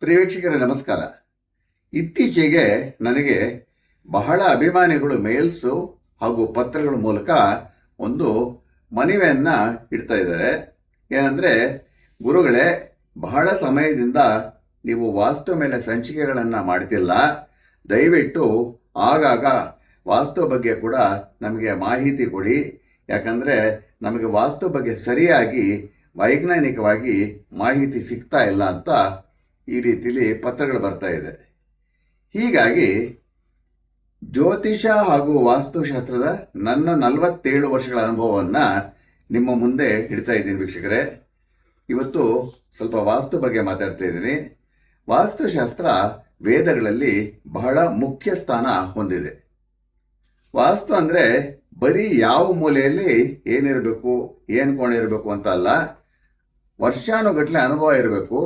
ಪ್ರಿಯ ವೀಕ್ಷಕರೇ ನಮಸ್ಕಾರ. ಇತ್ತೀಚೆಗೆ ನನಗೆ ಬಹಳ ಅಭಿಮಾನಿಗಳು ಮೇಲ್ಸು ಹಾಗೂ ಪತ್ರಗಳ ಮೂಲಕ ಒಂದು ಮನವಿಯನ್ನು ಇಡ್ತಾ ಇದ್ದಾರೆ. ಏನಂದರೆ, ಗುರುಗಳೇ, ಬಹಳ ಸಮಯದಿಂದ ನೀವು ವಾಸ್ತು ಮೇಲೆ ಸಂಚಿಕೆಗಳನ್ನು ಮಾಡ್ತಿಲ್ಲ. ದಯವಿಟ್ಟು ಆಗಾಗ ವಾಸ್ತು ಬಗ್ಗೆ ಕೂಡ ನಮಗೆ ಮಾಹಿತಿ ಕೊಡಿ. ಯಾಕಂದರೆ, ನಮಗೆ ವಾಸ್ತು ಬಗ್ಗೆ ಸರಿಯಾಗಿ, ವೈಜ್ಞಾನಿಕವಾಗಿ ಮಾಹಿತಿ ಸಿಗ್ತಾ ಇಲ್ಲ ಅಂತ ಈ ರೀತಿಯಲ್ಲಿ ಪತ್ರಗಳು ಬರ್ತಾ ಇದೆ. ಹೀಗಾಗಿ ಜ್ಯೋತಿಷ ಹಾಗೂ ವಾಸ್ತುಶಾಸ್ತ್ರದ ನನ್ನ ನಲವತ್ತೇಳು ವರ್ಷಗಳ ಅನುಭವವನ್ನು ನಿಮ್ಮ ಮುಂದೆ ಇಡ್ತಾ ಇದ್ದೀನಿ ವೀಕ್ಷಕರೇ. ಇವತ್ತು ಸ್ವಲ್ಪ ವಾಸ್ತು ಬಗ್ಗೆ ಮಾತಾಡ್ತಾ ಇದ್ದೀನಿ. ವಾಸ್ತುಶಾಸ್ತ್ರ ವೇದಗಳಲ್ಲಿ ಬಹಳ ಮುಖ್ಯ ಸ್ಥಾನ ಹೊಂದಿದೆ. ವಾಸ್ತು ಅಂದರೆ ಬರೀ ಯಾವ ಮೂಲೆಯಲ್ಲಿ ಏನಿರಬೇಕು, ಏನು ಕೋಣೆ ಇರಬೇಕು ಅಂತ ಅಲ್ಲ ವರ್ಷಾನುಗಟ್ಟಲೆ ಅನುಭವ ಇರಬೇಕು.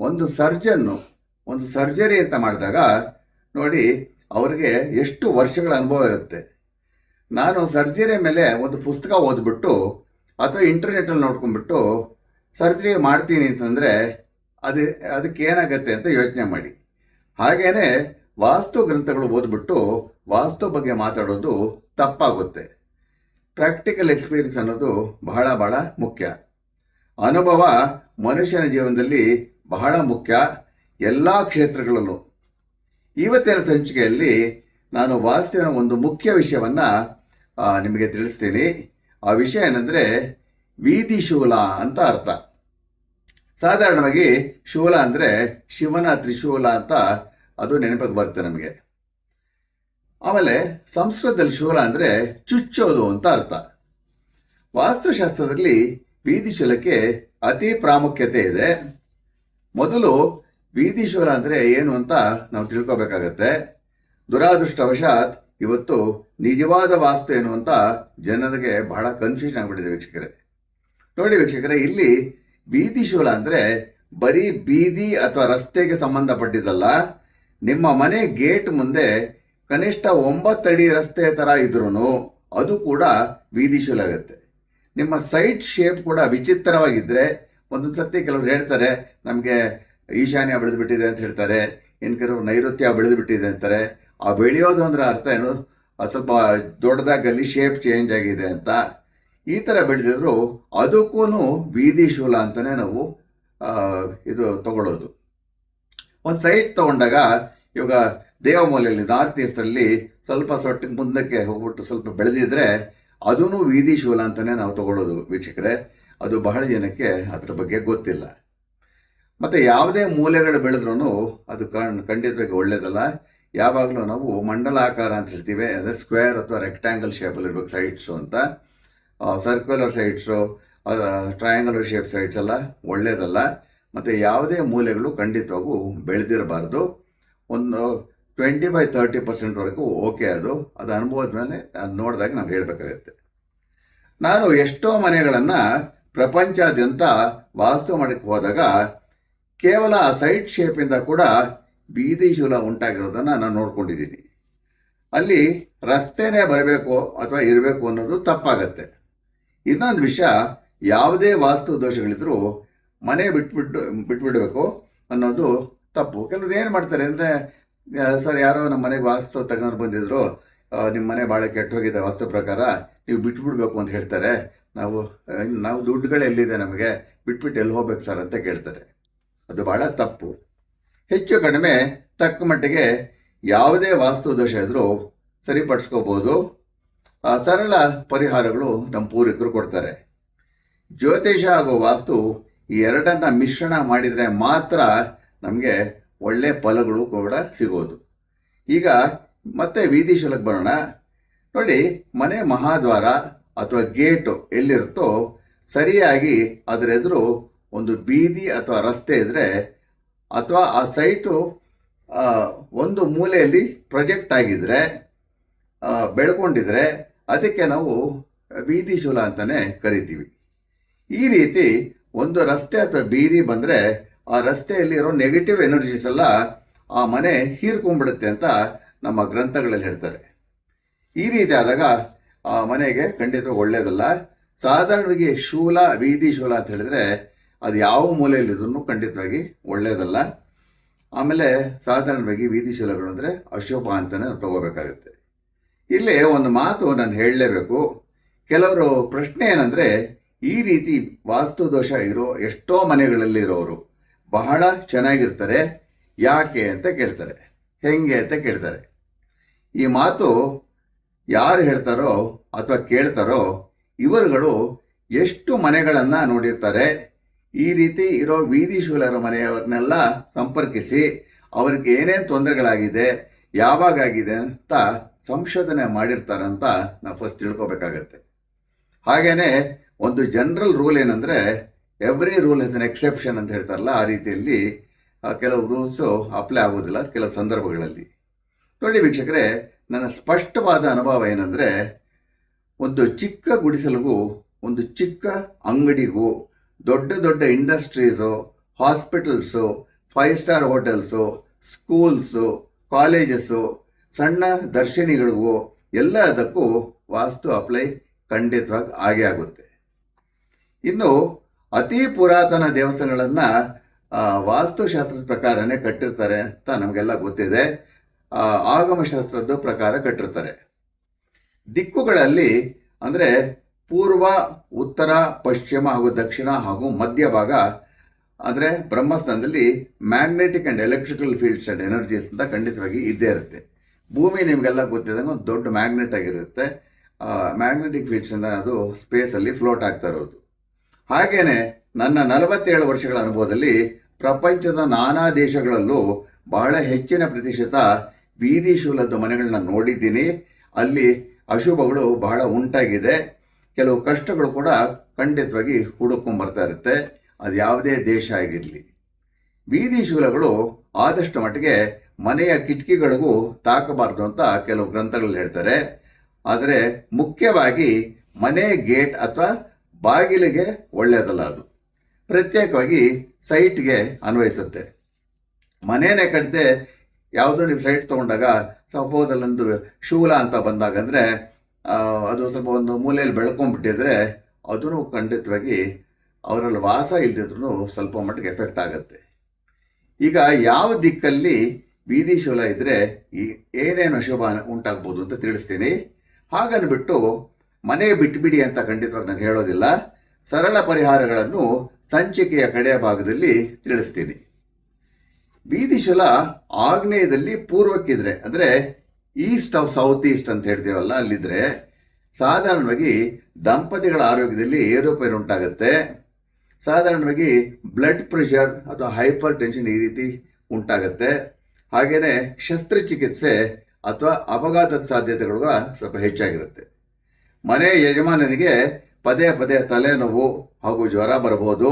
ಒಂದು ಸರ್ಜನ್ನು, ಒಂದು ಸರ್ಜರಿ ಅಂತ ಮಾಡಿದಾಗ, ನೋಡಿ, ಅವರಿಗೆ ಎಷ್ಟು ವರ್ಷಗಳ ಅನುಭವ ಇರುತ್ತೆ. ನಾನು ಸರ್ಜರಿ ಮೇಲೆ ಒಂದು ಪುಸ್ತಕ ಓದ್ಬಿಟ್ಟು, ಅಥವಾ ಇಂಟರ್ನೆಟ್ಟಲ್ಲಿ ನೋಡ್ಕೊಂಡ್ಬಿಟ್ಟು, ಸರ್ಜರಿ ಮಾಡ್ತೀನಿ ಅಂತಂದರೆ, ಅದು, ಅದಕ್ಕೆ ಏನಾಗುತ್ತೆ ಅಂತ ಯೋಚನೆ ಮಾಡಿ. ಹಾಗೇ ವಾಸ್ತು ಗ್ರಂಥಗಳು ಓದ್ಬಿಟ್ಟು, ವಾಸ್ತು ಬಗ್ಗೆ ಮಾತಾಡೋದು ತಪ್ಪಾಗುತ್ತೆ. ಪ್ರಾಕ್ಟಿಕಲ್ ಎಕ್ಸ್ಪೀರಿಯನ್ಸ್ ಅನ್ನೋದು ಬಹಳ ಬಹಳ ಮುಖ್ಯ. ಅನುಭವ ಮನುಷ್ಯನ ಜೀವನದಲ್ಲಿ ಬಹಳ ಮುಖ್ಯ ಎಲ್ಲ ಕ್ಷೇತ್ರಗಳಲ್ಲೂ. ಇವತ್ತಿನ ಸಂಚಿಕೆಯಲ್ಲಿ ನಾನು ವಾಸ್ತವನ ಒಂದು ಮುಖ್ಯ ವಿಷಯವನ್ನು ನಿಮಗೆ ತಿಳಿಸ್ತೀನಿ. ಆ ವಿಷಯ ಏನಂದರೆ ವೀದಿ ಶೂಲ ಅಂತ ಅರ್ಥ. ಸಾಧಾರಣವಾಗಿ ಶೂಲ ಅಂದರೆ ಶಿವನ ತ್ರಿಶೂಲ ಅಂತ ಅದು ನೆನಪಿಗೆ ಬರುತ್ತೆ ನಮಗೆ. ಆಮೇಲೆ ಸಂಸ್ಕೃತದಲ್ಲಿ ಶೂಲ ಅಂದರೆ ಚುಚ್ಚೋದು ಅಂತ ಅರ್ಥ. ವಾಸ್ತುಶಾಸ್ತ್ರದಲ್ಲಿ ಬೀದಿ ಶೂಲಕ್ಕೆ ಅತಿ ಪ್ರಾಮುಖ್ಯತೆ ಇದೆ. ಮೊದಲು ಬೀದಿ ಶೂಲ ಅಂದರೆ ಏನು ಅಂತ ನಾವು ತಿಳ್ಕೋಬೇಕಾಗತ್ತೆ. ದುರಾದೃಷ್ಟವಶಾತ್ ಇವತ್ತು ನಿಜವಾದ ವಾಸ್ತು ಏನು ಅಂತ ಜನರಿಗೆ ಬಹಳ ಕನ್ಫ್ಯೂಷನ್ ಆಗಿಬಿಟ್ಟಿದೆ ವೀಕ್ಷಕರೇ. ನೋಡಿ ವೀಕ್ಷಕರೇ, ಇಲ್ಲಿ ಬೀದಿ ಶೂಲ ಅಂದರೆ ಬರೀ ಬೀದಿ ಅಥವಾ ರಸ್ತೆಗೆ ಸಂಬಂಧಪಟ್ಟಿದ್ದಲ್ಲ, ನಿಮ್ಮ ಮನೆ ಗೇಟ್ ಮುಂದೆ ಕನಿಷ್ಠ ಒಂಬತ್ತಡಿ ರಸ್ತೆ ಥರ ಇದ್ರೂ ಅದು ಕೂಡ ಬೀದಿ ಶೂಲ ಆಗುತ್ತೆ. ನಿಮ್ಮ ಸೈಟ್ ಶೇಪ್ ಕೂಡ ವಿಚಿತ್ರವಾಗಿದ್ದರೆ ಒಂದೊಂದು ಸರ್ತಿ ಕೆಲವರು ಹೇಳ್ತಾರೆ, ನಮಗೆ ಈಶಾನ್ಯ ಬೆಳೆದು ಬಿಟ್ಟಿದೆ ಅಂತ ಹೇಳ್ತಾರೆ ಇನ್ನು ಕೆಲವರು ನೈಋತ್ಯ ಬೆಳೆದು ಬಿಟ್ಟಿದೆ ಅಂತಾರೆ. ಆ ಬೆಳೆಯೋದು ಅಂದ್ರೆ ಅರ್ಥ ಏನು? ಸ್ವಲ್ಪ ದೊಡ್ಡದಾಗಲ್ಲಿ ಶೇಪ್ ಚೇಂಜ್ ಆಗಿದೆ ಅಂತ. ಈ ಥರ ಬೆಳೆದಿದ್ರು ಅದಕ್ಕೂ ಬೀದಿ ಶೂಲ ಅಂತಲೇ ನಾವು ಇದು ತಗೊಳ್ಳೋದು. ಒಂದು ಸೈಟ್ ತಗೊಂಡಾಗ ಇವಾಗ ದೇವಮೂಲೆಯಲ್ಲಿ ನಾರ್ತ್ ಈಸ್ಟಲ್ಲಿ ಸ್ವಲ್ಪ ಸೊಟ್ಟಿಗೆ ಮುಂದಕ್ಕೆ ಹೋಗ್ಬಿಟ್ಟು ಸ್ವಲ್ಪ ಬೆಳೆದಿದ್ರೆ ಅದೂ ವೀದಿ ಶೂಲ ಅಂತಲೇ ನಾವು ತಗೊಳ್ಳೋದು ವೀಕ್ಷಕರೇ. ಅದು ಬಹಳ ಜನಕ್ಕೆ ಅದರ ಬಗ್ಗೆ ಗೊತ್ತಿಲ್ಲ. ಮತ್ತು ಯಾವುದೇ ಮೂಲೆಗಳು ಬೆಳೆದ್ರೂ ಅದು ಕಣ್, ಖಂಡಿತವಾಗಿ ಒಳ್ಳೆಯದಲ್ಲ ಯಾವಾಗಲೂ ನಾವು ಮಂಡಲಾಕಾರ ಅಂತ ಹೇಳ್ತೀವಿ, ಅಂದರೆ ಸ್ಕ್ವೇರ್ ಅಥವಾ ರೆಕ್ಟ್ಯಾಂಗಲ್ ಶೇಪಲ್ಲಿ ಇರಬೇಕು ಸೈಟ್ಸು ಅಂತ. Circular sites triangular shape sites ಎಲ್ಲ ಒಳ್ಳೆಯದಲ್ಲ ಮತ್ತು ಯಾವುದೇ ಮೂಲೆಗಳು ಖಂಡಿತವಾಗೂ ಬೆಳೆದಿರಬಾರ್ದು. ಒಂದು ಟ್ವೆಂಟಿ ಬೈ ತರ್ಟಿ ಪರ್ಸೆಂಟ್ವರೆಗೂ ಓಕೆ ಅದು. ಅದು ಅನುಭವದ ಮೇಲೆ ಅದು ನೋಡಿದಾಗ ನಾವು ಹೇಳಬೇಕಾಗತ್ತೆ. ನಾನು ಎಷ್ಟೋ ಮನೆಗಳನ್ನು ಪ್ರಪಂಚಾದ್ಯಂತ ವಾಸ್ತು ಮಾಡಕ್ಕೆ ಹೋದಾಗ ಕೇವಲ ಸೈಟ್ ಶೇಪಿಂದ ಕೂಡ ಬೀದಿ ಶೂಲ ಉಂಟಾಗಿರೋದನ್ನು ನಾನು ನೋಡ್ಕೊಂಡಿದ್ದೀನಿ. ಅಲ್ಲಿ ರಸ್ತೆನೇ ಬರಬೇಕು ಅಥವಾ ಇರಬೇಕು ಅನ್ನೋದು ತಪ್ಪಾಗತ್ತೆ. ಇನ್ನೊಂದು ವಿಷಯ, ಯಾವುದೇ ವಾಸ್ತು ದೋಷಗಳಿದ್ರೂ ಮನೆ ಬಿಟ್ಬಿಟ್ಟು, ಬಿಟ್ಬಿಡಬೇಕು ಅನ್ನೋದು ತಪ್ಪು. ಕೆಲವರು ಏನು ಮಾಡ್ತಾರೆ ಅಂದರೆ ಸರ್, ಯಾರೋ ನಮ್ಮ ಮನೆಗೆ ವಾಸ್ತು ತಗೊಂಡು ಬಂದಿದ್ರು ನಿಮ್ಮ ಮನೆ ಭಾಳ ಕೆಟ್ಟ ಹೋಗಿದೆ ವಾಸ್ತು ಪ್ರಕಾರ, ನೀವು ಬಿಟ್ಬಿಡ್ಬೇಕು ಅಂತ ಹೇಳ್ತಾರೆ. ನಾವು ನಾವು ದುಡ್ಡುಗಳು ಎಲ್ಲಿದೆ ನಮಗೆ? ಬಿಟ್ಬಿಟ್ಟು ಎಲ್ಲಿ ಹೋಗ್ಬೇಕು ಸರ್ ಅಂತ ಕೇಳ್ತಾರೆ. ಅದು ಭಾಳ ತಪ್ಪು. ಹೆಚ್ಚು ಕಡಿಮೆ ತಕ್ಕ ಮಟ್ಟಿಗೆ ಯಾವುದೇ ವಾಸ್ತು ದೋಷ ಇದ್ರೂ ಸರಿಪಡಿಸ್ಕೋಬೋದು. ಸರಳ ಪರಿಹಾರಗಳು ನಮ್ಮ ಪೂರ್ವಿಕರು ಕೊಡ್ತಾರೆ. ಜ್ಯೋತಿಷ ಹಾಗೂ ವಾಸ್ತು ಈ ಎರಡನ್ನ ಮಿಶ್ರಣ ಮಾಡಿದರೆ ಮಾತ್ರ ನಮಗೆ ಒಳ್ಳೆ ಫಲಗಳು ಕೂಡ ಸಿಗೋದು. ಈಗ ಮತ್ತೆ ವೀದಿ ಶುಲ್ಕ ಬರೋಣ. ನೋಡಿ, ಮನೆ ಮಹಾದ್ವಾರ ಅಥವಾ ಗೇಟು ಎಲ್ಲಿರುತ್ತೋ ಸರಿಯಾಗಿ ಅದರ ಎದುರು ಒಂದು ಬೀದಿ ಅಥವಾ ರಸ್ತೆ ಇದ್ದರೆ ಅಥವಾ ಆ ಸೈಟು ಒಂದು ಮೂಲೆಯಲ್ಲಿ ಪ್ರೊಜೆಕ್ಟ್ ಆಗಿದ್ದರೆ ಬೆಳ್ಕೊಂಡಿದ್ರೆ ಅದಕ್ಕೆ ನಾವು ಬೀದಿ ಶೂಲ ಅಂತಲೇ ಕರಿತೀವಿ. ಈ ರೀತಿ ಒಂದು ರಸ್ತೆ ಅಥವಾ ಬೀದಿ ಬಂದರೆ ಆ ರಸ್ತೆಯಲ್ಲಿರೋ ನೆಗೆಟಿವ್ ಎನರ್ಜೀಸ್ ಎಲ್ಲ ಆ ಮನೆ ಹೀರ್ಕೊಂಡ್ಬಿಡುತ್ತೆ ಅಂತ ನಮ್ಮ ಗ್ರಂಥಗಳಲ್ಲಿ ಹೇಳ್ತಾರೆ. ಈ ರೀತಿ ಆದಾಗ ಆ ಮನೆಗೆ ಖಂಡಿತ ಒಳ್ಳೆಯದಲ್ಲ ಸಾಧಾರಣವಾಗಿ ಶೂಲ ಬೀದಿ ಶೂಲ ಅಂತ ಹೇಳಿದ್ರೆ ಅದು ಯಾವ ಮೂಲೆಯಲ್ಲಿದ್ರೂ ಖಂಡಿತವಾಗಿ ಒಳ್ಳೆಯದಲ್ಲ ಆಮೇಲೆ ಸಾಧಾರಣವಾಗಿ ವೀದಿ ಶೂಲಗಳು ಅಂದರೆ ಅಶುಭ ಅಂತಲೇ ತಗೋಬೇಕಾಗತ್ತೆ. ಇಲ್ಲಿ ಒಂದು ಮಾತು ನಾನು ಹೇಳಲೇಬೇಕು. ಕೆಲವರು ಪ್ರಶ್ನೆ ಏನಂದರೆ ಈ ರೀತಿ ವಾಸ್ತು ದೋಷ ಇರೋ ಎಷ್ಟೋ ಮನೆಗಳಲ್ಲಿ ಇರೋರು ಬಹಳ ಚೆನ್ನಾಗಿರ್ತಾರೆ. ಯಾಕೆ ಅಂತ ಕೇಳ್ತಾರೆ. ಹೆಂಗೆ ಅಂತ ಕೇಳ್ತಾರೆ. ಈ ಮಾತು ಯಾರು ಹೇಳ್ತಾರೋ ಅಥವಾ ಕೇಳ್ತಾರೋ ಇವರುಗಳು ಎಷ್ಟು ಮನೆಗಳನ್ನು ನೋಡಿರ್ತಾರೆ. ಈ ರೀತಿ ಇರೋ ಬೀದಿ ಶೂಲರ ಮನೆಯವರನ್ನೆಲ್ಲ ಸಂಪರ್ಕಿಸಿ ಅವ್ರಿಗೆ ಏನೇನು ತೊಂದರೆಗಳಾಗಿದೆ, ಯಾವಾಗಾಗಿದೆ ಅಂತ ಸಂಶೋಧನೆ ಮಾಡಿರ್ತಾರಂತ ನಾವು ಫಸ್ಟ್ ತಿಳ್ಕೊಬೇಕಾಗತ್ತೆ. ಹಾಗೇನೆ ಒಂದು ಜನರಲ್ ರೂಲ್ ಏನಂದರೆ every rule is an exception ಅಂತ ಹೇಳ್ತಾರಲ್ಲ, ಆ ರೀತಿಯಲ್ಲಿ ಕೆಲವು ರೂಲ್ಸು ಅಪ್ಲೈ ಆಗೋದಿಲ್ಲ, ಕೆಲವು ಸಂದರ್ಭಗಳಲ್ಲಿ. ನೋಡಿ ವೀಕ್ಷಕರೇ ನನ್ನ ಸ್ಪಷ್ಟವಾದ ಅನುಭವ ಏನಂದರೆ, ಒಂದು ಚಿಕ್ಕ ಗುಡಿಸಲಿಗೂ ಒಂದು ಚಿಕ್ಕ ಅಂಗಡಿಗೂ ದೊಡ್ಡ ದೊಡ್ಡ industries, hospitals, five star hotels, schools, colleges, ಸಣ್ಣ ದರ್ಶನಿಗಳಿಗೂ ಎಲ್ಲದಕ್ಕೂ ವಾಸ್ತು ಅಪ್ಲೈ ಖಂಡಿತವಾಗಿ ಆಗೇ ಆಗುತ್ತೆ. ಇನ್ನು ಅತಿ ಪುರಾತನ ದೇವಸ್ಥಾನಗಳನ್ನು ವಾಸ್ತುಶಾಸ್ತ್ರದ ಪ್ರಕಾರನೇ ಕಟ್ಟಿರ್ತಾರೆ ಅಂತ ನಮಗೆಲ್ಲ ಗೊತ್ತಿದೆ. ಆಗಮಶಾಸ್ತ್ರದ ಪ್ರಕಾರ ಕಟ್ಟಿರ್ತಾರೆ. ದಿಕ್ಕುಗಳಲ್ಲಿ ಅಂದರೆ ಪೂರ್ವ, ಉತ್ತರ, ಪಶ್ಚಿಮ ಹಾಗೂ ದಕ್ಷಿಣ ಹಾಗೂ ಮಧ್ಯಭಾಗ ಅಂದರೆ ಬ್ರಹ್ಮಸ್ಥಾನದಲ್ಲಿ magnetic and electrical fields and energies ಅಂತ ಖಂಡಿತವಾಗಿ ಇದ್ದೇ ಇರುತ್ತೆ. ಭೂಮಿ ನಿಮಗೆಲ್ಲ ಗೊತ್ತಿದ್ದಂಗೆ ಒಂದು ದೊಡ್ಡ ಮ್ಯಾಗ್ನೆಟ್ ಆಗಿರುತ್ತೆ. ಮ್ಯಾಗ್ನೆಟಿಕ್ ಫೀಲ್ಡ್ಸಿಂದ ಅದು ಸ್ಪೇಸಲ್ಲಿ ಫ್ಲೋಟ್ ಆಗ್ತಾ ಇರೋದು. ಹಾಗೆಯೇ ನನ್ನ ನಲವತ್ತೇಳು ವರ್ಷಗಳ ಅನುಭವದಲ್ಲಿ ಪ್ರಪಂಚದ ನಾನಾ ದೇಶಗಳಲ್ಲೂ ಬಹಳ ಹೆಚ್ಚಿನ ಪ್ರತಿಶತ ಬೀದಿ ಶೂಲದ ಮನೆಗಳನ್ನ ನೋಡಿದ್ದೀನಿ. ಅಲ್ಲಿ ಅಶುಭಗಳು ಬಹಳ ಉಂಟಾಗಿದೆ. ಕೆಲವು ಕಷ್ಟಗಳು ಕೂಡ ಖಂಡಿತವಾಗಿ ಹುಡುಕೊಂಬರ್ತಾ ಇರುತ್ತೆ. ಅದು ಯಾವುದೇ ದೇಶ ಆಗಿರಲಿ. ಬೀದಿ ಶೂಲಗಳು ಆದಷ್ಟು ಮಟ್ಟಿಗೆ ಮನೆಯ ಕಿಟಕಿಗಳಿಗೂ ತಾಕಬಾರ್ದು ಅಂತ ಕೆಲವು ಗ್ರಂಥಗಳಲ್ಲಿ ಹೇಳ್ತಾರೆ. ಆದರೆ ಮುಖ್ಯವಾಗಿ ಮನೆ ಗೇಟ್ ಅಥವಾ ಬಾಗಿಲಿಗೆ ಒಳ್ಳೆಯದಲ್ಲ ಅದು. ಪ್ರತ್ಯೇಕವಾಗಿ ಸೈಟ್ಗೆ ಅನ್ವಯಿಸುತ್ತೆ. ಮನೇನೆ ಕಟ್ಟದೆ ಯಾವುದೋ ನೀವು ಸೈಟ್ ತೊಗೊಂಡಾಗ ಸಪೋಸ್ ಅಲ್ಲೊಂದು ಶೂಲ ಅಂತ ಬಂದಾಗ ಅಂದರೆ ಅದು ಸ್ವಲ್ಪ ಒಂದು ಮೂಲೆಯಲ್ಲಿ ಬೆಳ್ಕೊಂಡ್ಬಿಟ್ಟಿದ್ರೆ ಅದೂ ಖಂಡಿತವಾಗಿ ಅವರಲ್ಲಿ ವಾಸ ಇಲ್ದಿದ್ರೂ ಸ್ವಲ್ಪ ಮಟ್ಟಿಗೆ ಎಫೆಕ್ಟ್ ಆಗುತ್ತೆ. ಈಗ ಯಾವ ದಿಕ್ಕಲ್ಲಿ ಬೀದಿ ಶೂಲ ಇದ್ದರೆ ಈ ಏನೇನು ಅಶುಭ ಉಂಟಾಗ್ಬೋದು ಅಂತ ತಿಳಿಸ್ತೀನಿ. ಹಾಗನ್ಬಿಟ್ಟು ಮನೆ ಬಿಟ್ಬಿಡಿ ಅಂತ ಖಂಡಿತವಾಗಿ ನಾನು ಹೇಳೋದಿಲ್ಲ. ಸರಳ ಪರಿಹಾರಗಳನ್ನು ಸಂಚಿಕೆಯ ಕಡೆಯ ಭಾಗದಲ್ಲಿ ತಿಳಿಸ್ತೀನಿ. ಬೀದಿ ಶೂಲ ಆಗ್ನೇಯದಲ್ಲಿ ಪೂರ್ವಕ್ಕಿದ್ರೆ, ಅಂದರೆ ಈಸ್ಟ್ ಆಫ್ ಸೌತ್ ಈಸ್ಟ್ ಅಂತ ಹೇಳ್ತೀವಲ್ಲ, ಅಲ್ಲಿದ್ರೆ ಸಾಧಾರಣವಾಗಿ ದಂಪತಿಗಳ ಆರೋಗ್ಯದಲ್ಲಿ ಏರೋಪೇರು ಉಂಟಾಗುತ್ತೆ. ಸಾಧಾರಣವಾಗಿ ಬ್ಲಡ್ ಪ್ರೆಷರ್ ಅಥವಾ ಹೈಪರ್ ಟೆನ್ಷನ್ ಈ ರೀತಿ ಉಂಟಾಗುತ್ತೆ. ಹಾಗೆಯೇ ಶಸ್ತ್ರಚಿಕಿತ್ಸೆ ಅಥವಾ ಅಪಘಾತದ ಸಾಧ್ಯತೆಗಳು ಸ್ವಲ್ಪ ಹೆಚ್ಚಾಗಿರುತ್ತೆ. ಮನೆ ಯಜಮಾನನಿಗೆ ಪದೇ ಪದೇ ತಲೆನೋವು ಹಾಗೂ ಜ್ವರ ಬರ್ಬೋದು,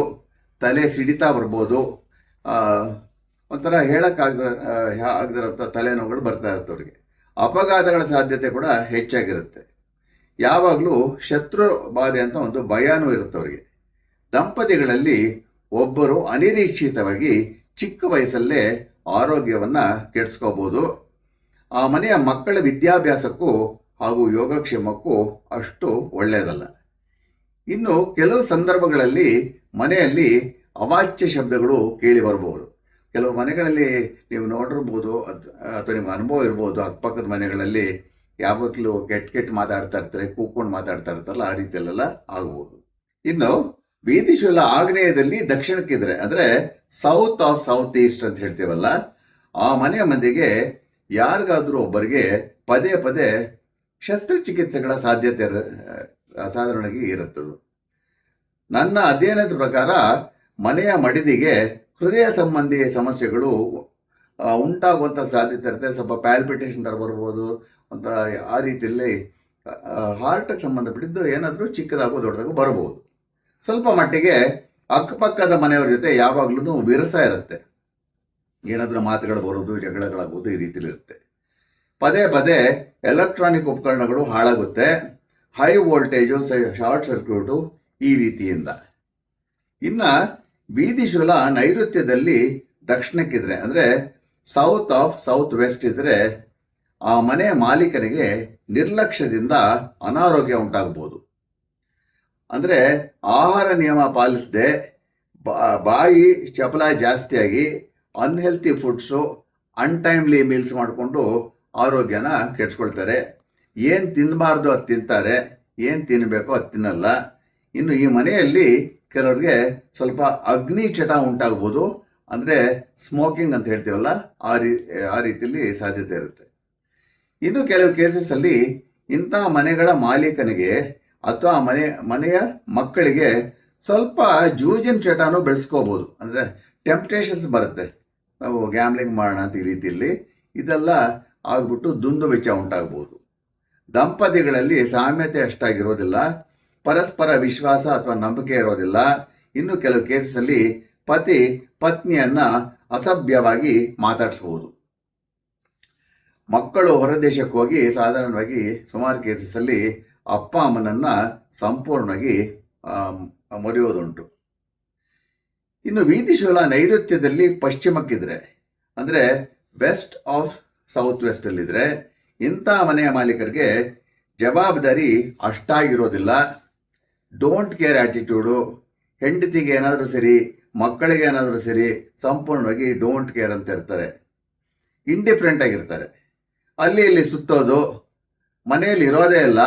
ತಲೆ ಸಿಡಿತ ಬರ್ಬೋದು ಒಂಥರ ಹೇಳೋಕ್ಕಾಗ್ದ ಆಗದಿರೋಂಥ ತಲೆನೋವುಗಳು ಬರ್ತಾ ಇರುತ್ತೆ ಅವ್ರಿಗೆ. ಅಪಘಾತಗಳ ಸಾಧ್ಯತೆ ಕೂಡ ಹೆಚ್ಚಾಗಿರುತ್ತೆ. ಯಾವಾಗಲೂ ಶತ್ರು ಬಾಧೆ ಅಂತ ಒಂದು ಭಯನೂ ಇರುತ್ತೆ ಅವರಿಗೆ. ದಂಪತಿಗಳಲ್ಲಿ ಒಬ್ಬರು ಅನಿರೀಕ್ಷಿತವಾಗಿ ಚಿಕ್ಕ ವಯಸ್ಸಲ್ಲೇ ಆರೋಗ್ಯವನ್ನು ಕೆಡಿಸ್ಕೋಬೋದು. ಆ ಮನೆಯ ಮಕ್ಕಳ ವಿದ್ಯಾಭ್ಯಾಸಕ್ಕೂ ಹಾಗೂ ಯೋಗಕ್ಷೇಮಕ್ಕೂ ಅಷ್ಟು ಒಳ್ಳೆಯದಲ್ಲ ಇನ್ನು ಕೆಲವು ಸಂದರ್ಭಗಳಲ್ಲಿ ಮನೆಯಲ್ಲಿ ಅವಾಚ್ಯ ಶಬ್ದಗಳು ಕೇಳಿ ಬರಬಹುದು ಕೆಲವು ಮನೆಗಳಲ್ಲಿ ನೀವು ನೋಡಿರ್ಬೋದು ಅಥವಾ ನಿಮ್ಮ ಅನುಭವ ಇರ್ಬೋದು, ಅಕ್ಕಪಕ್ಕದ ಮನೆಗಳಲ್ಲಿ ಯಾವಾಗಲೂ ಕೆಟ್ಟ ಕೆಟ್ಟ ಮಾತಾಡ್ತಾ ಇರ್ತಾರೆ ಕೂಕೊಂಡು ಮಾತಾಡ್ತಾ ಇರ್ತಾರಲ್ಲ, ಆ ರೀತಿಯಲ್ಲೆಲ್ಲ ಆಗ್ಬೋದು. ಇನ್ನು ಬೀದಿ ಶೂಲ ಆಗ್ನೇಯದಲ್ಲಿ ದಕ್ಷಿಣಕ್ಕಿದ್ರೆ, ಅಂದರೆ ಸೌತ್ ಆಫ್ ಸೌತ್ ಈಸ್ಟ್ ಅಂತ ಹೇಳ್ತೀವಲ್ಲ, ಆ ಮನೆಯ ಮಂದಿಗೆ ಯಾರಿಗಾದರೂ ಒಬ್ಬರಿಗೆ ಪದೇ ಪದೇ ಶಸ್ತ್ರಚಿಕಿತ್ಸೆಗಳ ಸಾಧ್ಯತೆ ಅಸಾಧಾರಣವಾಗಿ ಸಾಧಾರಣವಾಗಿ ಇರುತ್ತದು. ನನ್ನ ಅಧ್ಯಯನದ ಪ್ರಕಾರ ಮನೆಯ ಮಡಿದಿಗೆ ಹೃದಯ ಸಂಬಂಧಿ ಸಮಸ್ಯೆಗಳು ಉಂಟಾಗುವಂಥ ಸಾಧ್ಯತೆ ಇರುತ್ತೆ. ಸ್ವಲ್ಪ ಪ್ಯಾಲ್ಪಿಟೇಷನ್ ಥರ ಬರ್ಬೋದು. ಅಂತ ಆ ರೀತಿಯಲ್ಲಿ ಹಾರ್ಟಿಗೆ ಸಂಬಂಧಪಟ್ಟಿದ್ದು ಏನಾದರೂ ಚಿಕ್ಕದಾಗೋ ದೊಡ್ಡದಾಗೋ ಬರ್ಬೋದು. ಸ್ವಲ್ಪ ಮಟ್ಟಿಗೆ ಅಕ್ಕಪಕ್ಕದ ಮನೆಯವ್ರ ಜೊತೆ ಯಾವಾಗಲೂ ವಿರಸ ಇರುತ್ತೆ. ಏನಾದರೂ ಮಾತುಗಳು ಬರೋದು, ಜಗಳಗಳಾಗೋದು ಈ ರೀತಿಲಿ ಇರುತ್ತೆ. ಪದೇ ಪದೇ ಎಲೆಕ್ಟ್ರಾನಿಕ್ ಉಪಕರಣಗಳು ಹಾಳಾಗುತ್ತೆ. ಹೈ ವೋಲ್ಟೇಜು ಶಾರ್ಟ್ ಸರ್ಕ್ಯೂಟು ಈ ರೀತಿಯಿಂದ. ಇನ್ನ ಬೀದಿ ಶೂಲ ನೈಋತ್ಯದಲ್ಲಿ ದಕ್ಷಿಣಕ್ಕಿದ್ರೆ, ಅಂದರೆ ಸೌತ್ ಆಫ್ ಸೌತ್ ವೆಸ್ಟ್ ಇದ್ರೆ, ಆ ಮನೆ ಮಾಲೀಕನಿಗೆ ನಿರ್ಲಕ್ಷ್ಯದಿಂದ ಅನಾರೋಗ್ಯ ಉಂಟಾಗ್ಬೋದು. ಅಂದರೆ ಆಹಾರ ನಿಯಮ ಪಾಲಿಸದೆ ಬಾಯಿ ಚಪಲ ಜಾಸ್ತಿಯಾಗಿ ಅನ್ಹೆಲ್ತಿ ಫುಡ್ಸು ಅನ್ಟೈಮ್ಲಿ ಮೀಲ್ಸ್ ಮಾಡಿಕೊಂಡು ಆರೋಗ್ಯನ ಕೆಡ್ಸ್ಕೊಳ್ತಾರೆ. ಏನು ತಿನ್ನಬಾರ್ದು ಅದು ತಿಂತಾರೆ, ಏನು ತಿನ್ನಬೇಕೋ ಅದು ತಿನ್ನಲ್ಲ. ಇನ್ನು ಈ ಮನೆಯಲ್ಲಿ ಕೆಲವ್ರಿಗೆ ಸ್ವಲ್ಪ ಅಗ್ನಿ ಚಟ ಉಂಟಾಗ್ಬೋದು. ಅಂದರೆ ಸ್ಮೋಕಿಂಗ್ ಅಂತ ಹೇಳ್ತೀವಲ್ಲ, ಆ ರೀ, ಆ ರೀತಿಯಲ್ಲಿ ಸಾಧ್ಯತೆ ಇರುತ್ತೆ. ಇನ್ನು ಕೆಲವು ಕೇಸಸ್ಸಲ್ಲಿ ಇಂತಹ ಮನೆಗಳ ಮಾಲೀಕನಿಗೆ ಅಥವಾ ಮನೆ, ಮನೆಯ ಮಕ್ಕಳಿಗೆ ಸ್ವಲ್ಪ ಜೂಜಿನ ಚಟನೂ ಬೆಳೆಸ್ಕೋಬೋದು. ಅಂದರೆ ಟೆಂಪ್ಟೇಷನ್ಸ್ ಬರುತ್ತೆ. ನಾವು ಗ್ಯಾಮ್ಲಿಂಗ್ ಮಾಡೋಣ ಅಂತ ಈ ರೀತಿಯಲ್ಲಿ ಇದೆಲ್ಲ ಆಗ್ಬಿಟ್ಟು ದುಂದು ವೆಚ್ಚ ಉಂಟಾಗ್ಬೋದು. ದಂಪತಿಗಳಲ್ಲಿ ಸಾಮ್ಯತೆ ಅಷ್ಟಾಗಿರೋದಿಲ್ಲ. ಪರಸ್ಪರ ವಿಶ್ವಾಸ ಅಥವಾ ನಂಬಿಕೆ ಇರೋದಿಲ್ಲ. ಇನ್ನು ಕೆಲವು ಕೇಸಲ್ಲಿ ಪತಿ ಪತ್ನಿಯನ್ನ ಅಸಭ್ಯವಾಗಿ ಮಾತಾಡಿಸಬಹುದು ಮಕ್ಕಳು ಹೊರದೇಶಕ್ಕೆ ಹೋಗಿ ಸಾಧಾರಣವಾಗಿ ಸುಮಾರು ಕೇಸಸ್ಸಲ್ಲಿ ಅಪ್ಪ ಅಮ್ಮನನ್ನ ಸಂಪೂರ್ಣವಾಗಿ ಮರೆಯೋದುಂಟು. ಇನ್ನು ವೀತಿಶೂಲ ನೈಋತ್ಯದಲ್ಲಿ ಪಶ್ಚಿಮಕ್ಕಿದ್ರೆ, ಅಂದರೆ ವೆಸ್ಟ್ ಆಫ್ ಸೌತ್ ವೆಸ್ಟಲ್ಲಿದ್ರೆ ಇಂಥ ಮನೆಯ ಮಾಲೀಕರಿಗೆ ಜವಾಬ್ದಾರಿ ಅಷ್ಟಾಗಿರೋದಿಲ್ಲ. ಡೋಂಟ್ ಕೇರ್ ಆ್ಯಟಿಟ್ಯೂಡು ಹೆಂಡತಿಗೆ ಏನಾದರೂ ಸರಿ, ಮಕ್ಕಳಿಗೆ ಏನಾದರೂ ಸರಿ, ಸಂಪೂರ್ಣವಾಗಿ ಡೋಂಟ್ ಕೇರ್ ಅಂತ ಇರ್ತಾರೆ. ಇಂಡಿಫ್ರೆಂಟ್ ಆಗಿರ್ತಾರೆ. ಅಲ್ಲಿ ಇಲ್ಲಿ ಸುತ್ತೋದು, ಮನೆಯಲ್ಲಿ ಇರೋದೇ ಇಲ್ಲ.